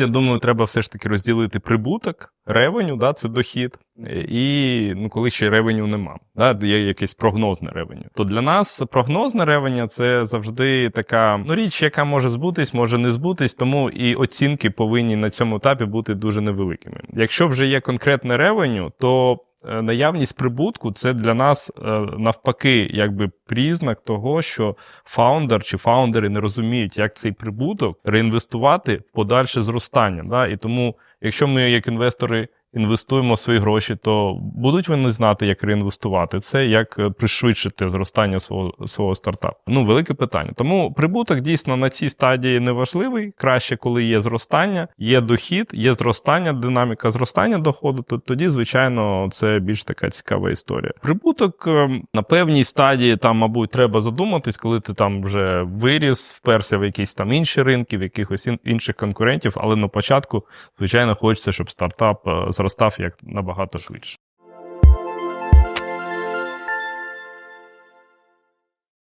Я думаю, треба все ж таки розділити прибуток, ревеню, да, це дохід, і ну, коли ще ревеню нема, да, є якесь прогнозне ревеню. То для нас прогнозне ревення це завжди така ну, річ, яка може збутись, може не збутись, тому і оцінки повинні на цьому етапі бути дуже невеликими. Якщо вже є конкретне ревеню, то наявність прибутку це для нас е, навпаки, якби признак того, що фаундер чи фаундери не розуміють, як цей прибуток реінвестувати в подальше зростання. Да? І тому, якщо ми як інвестори інвестуємо свої гроші, то будуть вони знати, як реінвестувати це, як е, пришвидшити зростання свого, свого стартапу. Ну, велике питання. Тому прибуток дійсно на цій стадії не важливий. Краще, коли є зростання, є дохід, є зростання, динаміка зростання доходу, то тоді, звичайно, це більш така цікава історія. Прибуток е, на певній стадії там, мабуть, треба задуматись, коли ти там вже виріс, вперся в якісь там інші ринки, в якихось ін- інших конкурентів, але на початку, звичайно, хочеться, щоб стартап е, зростав як набагато швидше.